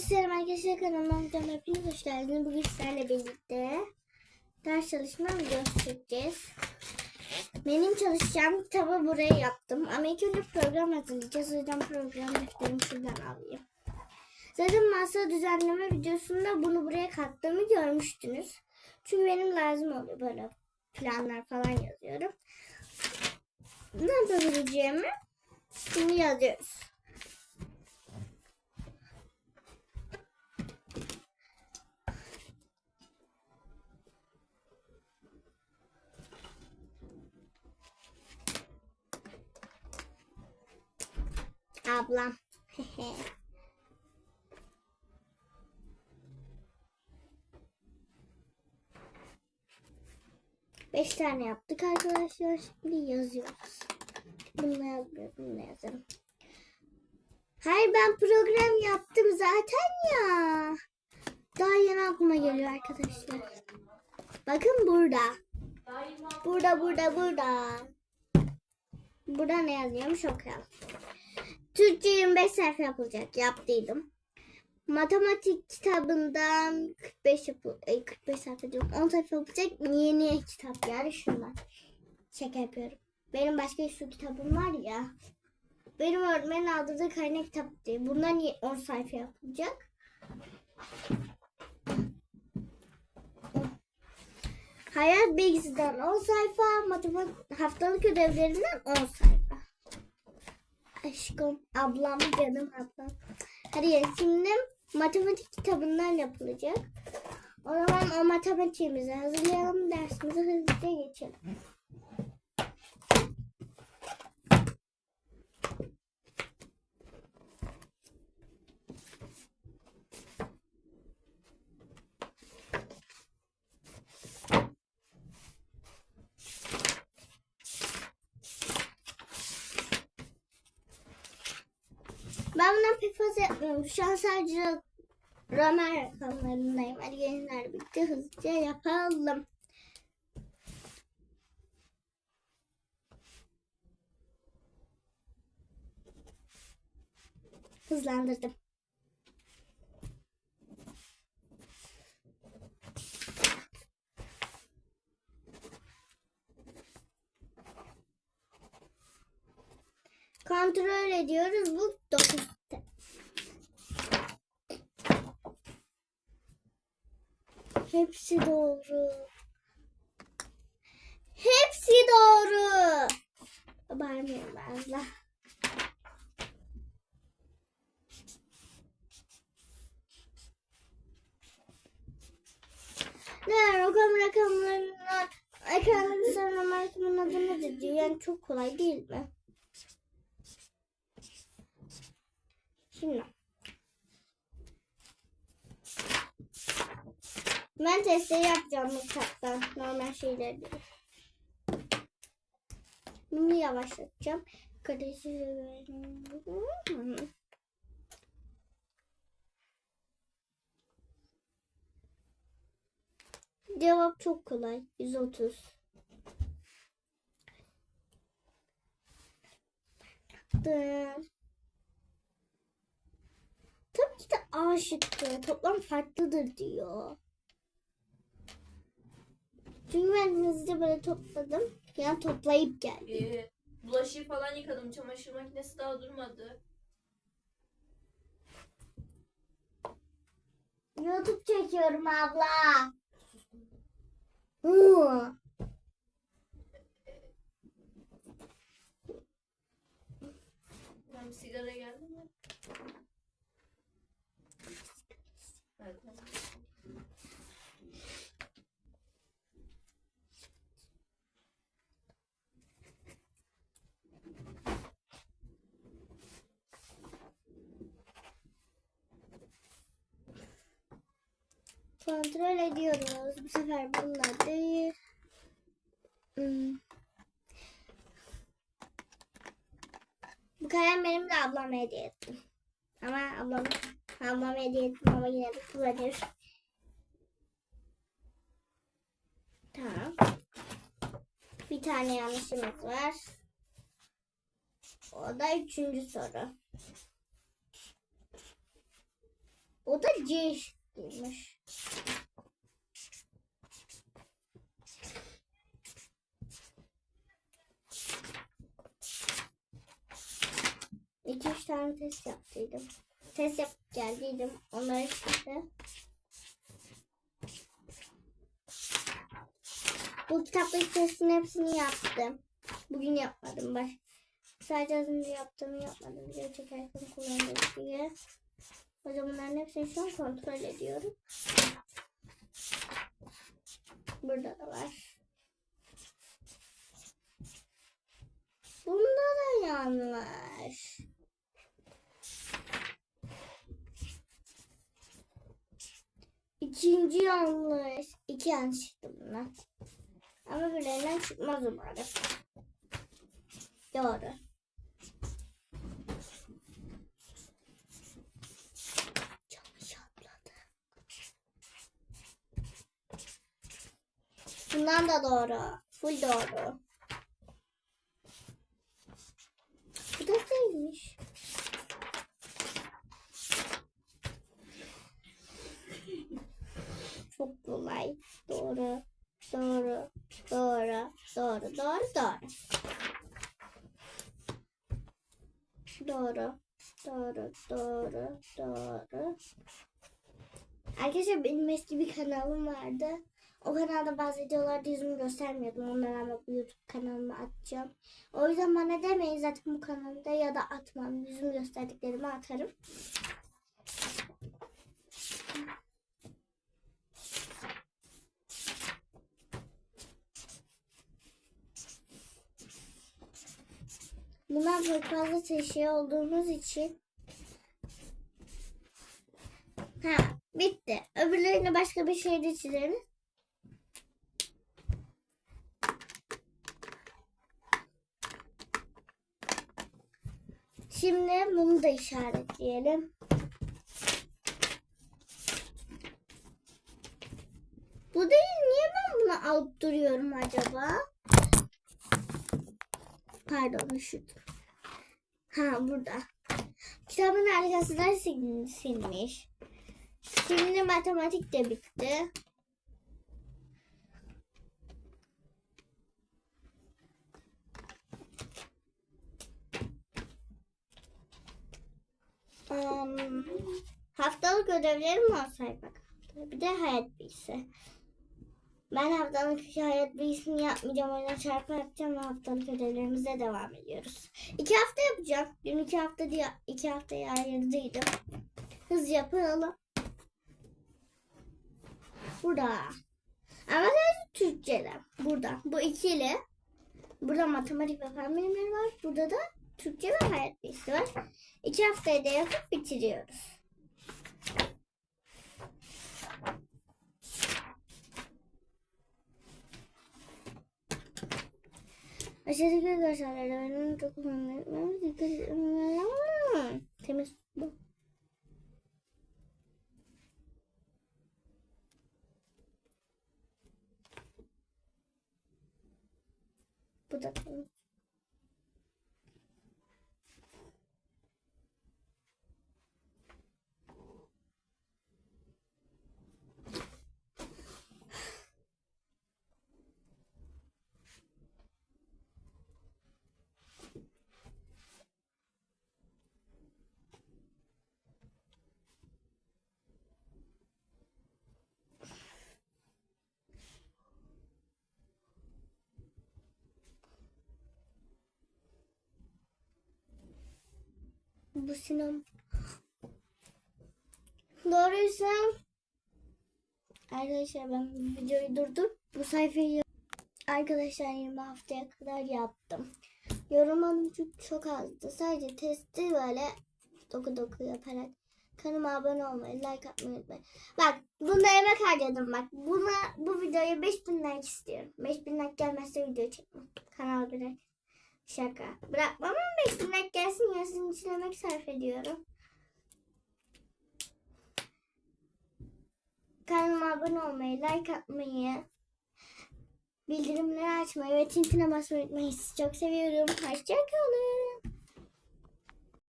selam arkadaşlar kanalıma videoma hepiniz hoş geldiniz. Bugün sizlerle birlikte ders çalışma videosu çekeceğiz. Benim çalışacağım kitabı buraya yaptım. Ama ilk önce program hazırlayacağız. O yüzden program defterimi şuradan alayım. Zaten masa düzenleme videosunda bunu buraya kattığımı görmüştünüz. Çünkü benim lazım oluyor böyle planlar falan yazıyorum. Ne yapabileceğimi şimdi yazıyoruz. Ablam. Beş tane yaptık arkadaşlar. Şimdi yazıyoruz. Bunu yazmıyorum. Bunu yazarım. Hayır ben program yaptım zaten ya. Daha yeni aklıma geliyor arkadaşlar. Bakın burada. Burada burada burada. Burada ne yazıyormuş okuyalım. Türkçe 25 sayfa yapılacak. Yaptıydım. Matematik kitabından 45 yapı, ay, 45 sayfa diyorum. 10 sayfa yapacak yeni kitap yani şunlar. Şaka yapıyorum. Benim başka şu kitabım var ya. Benim öğretmenin aldırdığı kaynak kitap diye. Bundan ye- 10 sayfa yapılacak. Hayat bilgisinden 10 sayfa, matematik haftalık ödevlerinden 10 sayfa. Aşkım, ablam, canım ablam. Hadi şimdi matematik kitabından yapılacak. O zaman o matematiğimizi hazırlayalım, dersimize hızlıca geçelim. Ben bundan pek fazla yapmıyorum. Şu an sadece Roman rakamlarındayım. Hadi gençler birlikte hızlıca yapalım. Hızlandırdım. Kontrol ediyoruz. Bu 9 Hepsi doğru. Hepsi doğru. Ben de. Ne rakam rakamlarına ekranın sonra rakamın adı nedir diyor. Yani çok kolay değil mi? Şimdi. Ben testleri yapacağım mutfakta. Normal şeyler değil. Bunu yavaşlatacağım. Kardeşi Cevap çok kolay. 130. Dır. A şıkkı. Toplam farklıdır diyor. Çünkü ben hızlıca böyle topladım. Yani toplayıp geldim. Ee, bulaşığı falan yıkadım. Çamaşır makinesi daha durmadı. YouTube çekiyorum abla. Hı. Bir sigara geldi mi? Evet. Kontrol ediyoruz. Bu sefer bunlar değil. Hmm. Bu kalem benim de ablama hediye ettim. Ama ablam, ablama hediye ettim ama yine de kullanır. Tamam. Bir tane yanlışımız var. O da üçüncü soru. O da C şıkkıymış. İki üç tane test yaptıydım. Test yapıp geldiydim. Onları işte. Bu kitaptaki testin hepsini yaptım. Bugün yapmadım. Baş... Sadece az önce yaptığımı yapmadım. Video çekerken kullandım diye. O zaman bunların hepsini şu an kontrol ediyorum. Burada da var. Bunda da yanlış. İkinci yanlış. İki yanlış çıktı bunlar. Ama birilerinden çıkmaz umarım. Doğru. Bundan da doğru. Full doğru. doğru, doğru, doğru, doğru, doğru, doğru. Doğru, doğru, doğru, doğru. Arkadaşlar benim eski bir kanalım vardı. O kanalda bazı videolarda yüzümü göstermiyordum. Onları ama bu YouTube kanalıma atacağım. O yüzden bana demeyin zaten bu kanalda ya da atmam. Yüzümü gösterdiklerimi atarım. Bunlar çok fazla taşıyor olduğumuz için Ha bitti. Öbürlerini başka bir şeyde çizeriz. Şimdi bunu da işaretleyelim. Bu değil. Niye ben bunu alıp duruyorum acaba? Pardon üşüdüm. Ha burada. Kitabın arkasından sil- silmiş. Şimdi matematik de bitti. Um, haftalık ödevlerim olsaydı. Bir de hayat bilgisi. Ben haftalık hayat bilgisini yapmayacağım. O yüzden çarpı atacağım ve haftalık ödevlerimize devam ediyoruz. İki hafta yapacağım. Dün iki hafta diye iki haftaya ayırdıydım. Hız yapalım. Burada. Ama sadece Türkçe'de. Burada. Bu ikili. Burada matematik ve fen bilimleri var. Burada da Türkçe ve hayat bilgisi var. İki haftayı da yapıp bitiriyoruz. Aşağıdaki görsellerde benim çok önemli dikkat etmem. Temiz bu. Bu da temiz. Bu Sinan. Doğruysa arkadaşlar ben videoyu durdurup bu sayfayı arkadaşlar 20 haftaya kadar yaptım. Yorum alım çok, azdı. Sadece testi böyle doku doku yaparak kanalıma abone olmayı, like atmayı unutmayın. Bak bunda emek harcadım bak. Buna bu videoya 5000 like istiyorum. 5000 like gelmezse video çekmem. Kanal bırak. Şaka. Bırakmam 5000 like gelsin ya sizin için emek sarf ediyorum. Kanalıma abone olmayı, like atmayı, bildirimleri açmayı ve tintine basmayı unutmayın. Çok seviyorum. Hoşçakalın.